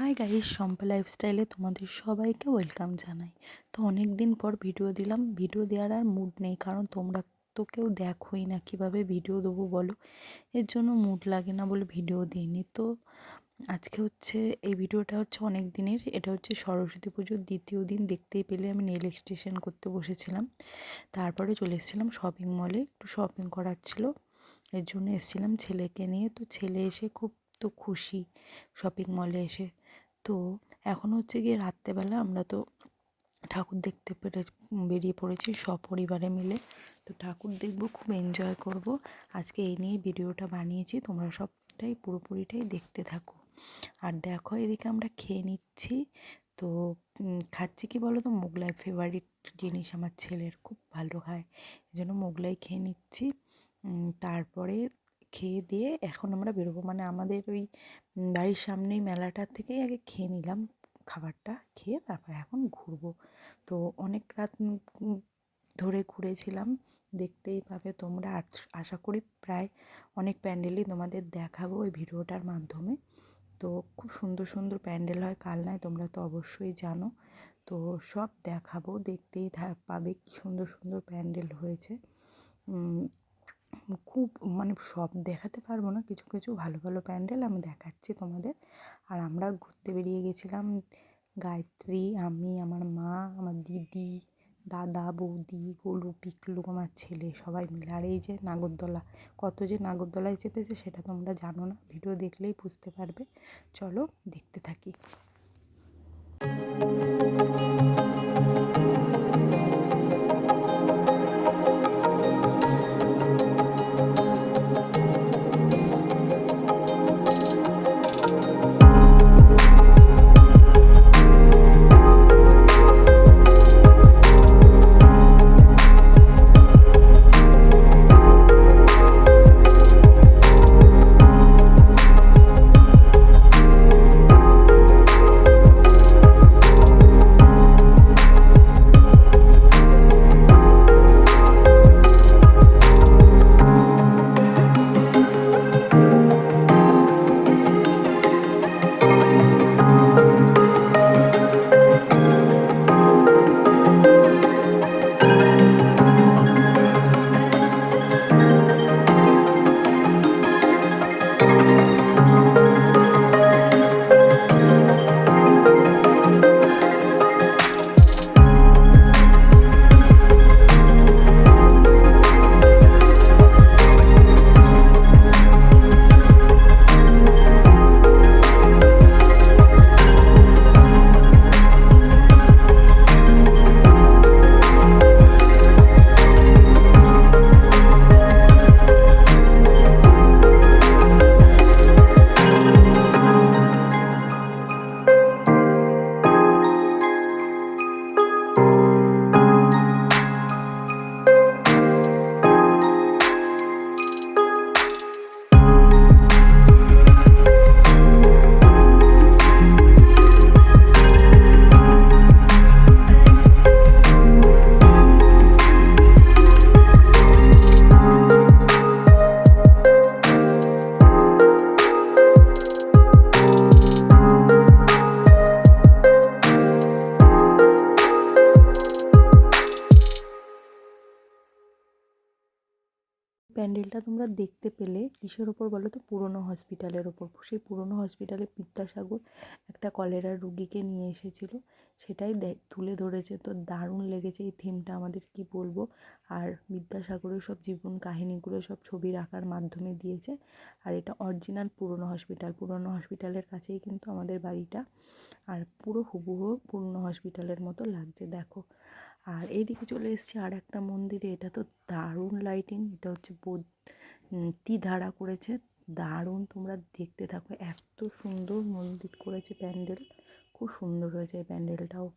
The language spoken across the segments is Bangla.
হাই গাইস শম্পা লাইফস্টাইলে তোমাদের সবাইকে ওয়েলকাম জানাই। তো অনেক দিন পর ভিডিও দিলাম। ভিডিও দেওয়ার আর মুড নেই, কারণ তোমরা তো কেউ দেখোই না কীভাবে ভিডিও দেবো বলো। এর জন্য মুড লাগে না বলে ভিডিও দিইনি। তো আজকে হচ্ছে, এই ভিডিওটা হচ্ছে অনেক দিনের এটা হচ্ছে সরস্বতী পুজোর দ্বিতীয় দিন। দেখতেই পেলে আমি নেল এক্সটেশন করতে বসেছিলাম। তারপরে চলে এসেছিলাম শপিং মলে একটু শপিং করার ছিল। এর জন্য এসেছিলাম ছেলেকে নিয়ে। তো ছেলে এসে খুব তো খুশি শপিং মলে এসে। তো এখন হচ্ছে গিয়ে রাত্রেবেলা আমরা তো ঠাকুর দেখতে পেরে বেরিয়ে পড়েছি সপরিবারে মিলে। তো ঠাকুর দেখব, খুব এনজয় করব। আজকে এই নিয়ে ভিডিওটা বানিয়েছি, তোমরা সবটাই পুরোপুরিটাই দেখতে থাকো। আর দেখো, এদিকে আমরা খেয়ে নিচ্ছি। তো খাচ্ছি কি বলো তো মোগলাই ফেভারিট জিনিস আমার ছেলের, খুব ভালো খায় এই জন্য মোগলাই খেয়ে নিচ্ছি। তারপরে খেয়ে দিয়ে এখন আমরা বেরোবো। মানে আমাদের ওই বাড়ির সামনেই মেলাটার থেকেই আগে খেয়ে নিলাম খাবারটা, খেয়ে তারপরে এখন ঘুরবো। তো অনেক রাত ধরে ঘুরেছিলাম, দেখতেই পাবে তোমরা। আশা করি প্রায় অনেক প্যান্ডেলই তোমাদের দেখাবো ওই ভিডিওটার মাধ্যমে। তো খুব সুন্দর সুন্দর প্যান্ডেল হয় কালনায় তোমরা তো অবশ্যই জানো। তো সব দেখাবো, দেখতেই পাবে কি সুন্দর সুন্দর প্যান্ডেল হয়েছে। খুব মানে সব দেখাতে পারব না, কিছু কিছু ভালো ভালো প্যান্ডেল আমি দেখাচ্ছি তোমাদের। আর আমরা ঘুরতে বেরিয়ে গেছিলাম গায়ত্রী, আমি, আমার মা, আমার দিদি, দাদা, বৌদি, গোলু, পিকলু, আমার ছেলে, সবাই মিলে। আর এই যে নাগরদোলা, কত যে নাগরদোলায় চেপেছে সেটা তোমরা জানো না, ভিডিও দেখলেই বুঝতে পারবে। চলো দেখতে থাকি। প্যান্ডেলটা তোমরা দেখতে পেলে, কিসের ওপর বলো তো? পুরনো হসপিটালের ওপর। সেই পুরনো হসপিটালে বিদ্যাসাগর একটা কলেরার রুগীকে নিয়ে এসেছিল। সেটাই তুলে ধরেছে। তো দারুণ লেগেছে এই থিমটা আমাদের কি বলব? আর বিদ্যাসাগরের সব জীবন কাহিনীগুলো সব ছবির আঁকার মাধ্যমে দিয়েছে। আর এটা অরিজিনাল পুরনো হসপিটাল। পুরনো হসপিটালের কাছেই কিন্তু আমাদের বাড়িটা। আর পুরো হুবহু পুরনো হসপিটালের মতো লাগছে। দেখো আর এইদিকে চলে এসেছি আর একটা মন্দিরে, এটা তো দারুণ লাইটিং এটা হচ্ছে ধারা করেছে, দারুণ, তোমরা দেখতে থাকো, এত সুন্দর মন্দির করেছে প্যান্ডেল, খুব সুন্দর হয়েছে এই প্যান্ডেলটাও।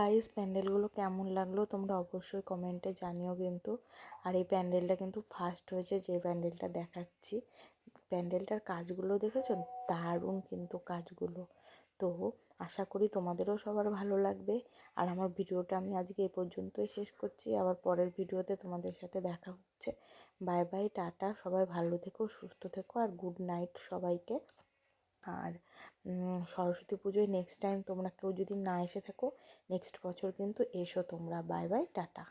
গাইস প্যান্ডেলগুলো কেমন লাগল তোমরা অবশ্যই কমেন্টে জানিও কিন্তু। আর এই প্যান্ডেলটা কিন্তু ফার্স্ট হয়েছে, যে প্যান্ডেলটা দেখাচ্ছি। প্যান্ডেলটার কাজগুলো দেখেছ? দারুণ কিন্তু কাজগুলো। তো আশা করি তোমাদেরও সবার ভালো লাগবে। আর আমার ভিডিওটা আমি আজকে এই পর্যন্তই শেষ করছি। আবার পরের ভিডিওতে তোমাদের সাথে দেখা হচ্ছে। Bye bye tata. সবাই ভালো থেকো, সুস্থ থেকো, আর গুড নাইট সবাইকে। আর সরস্বতী পুজোয় নেক্সট টাইম তোমরা কেউ যদি না এসে থাকো নেক্সট বছর কিন্তু এসো তোমরা। Bye bye tata.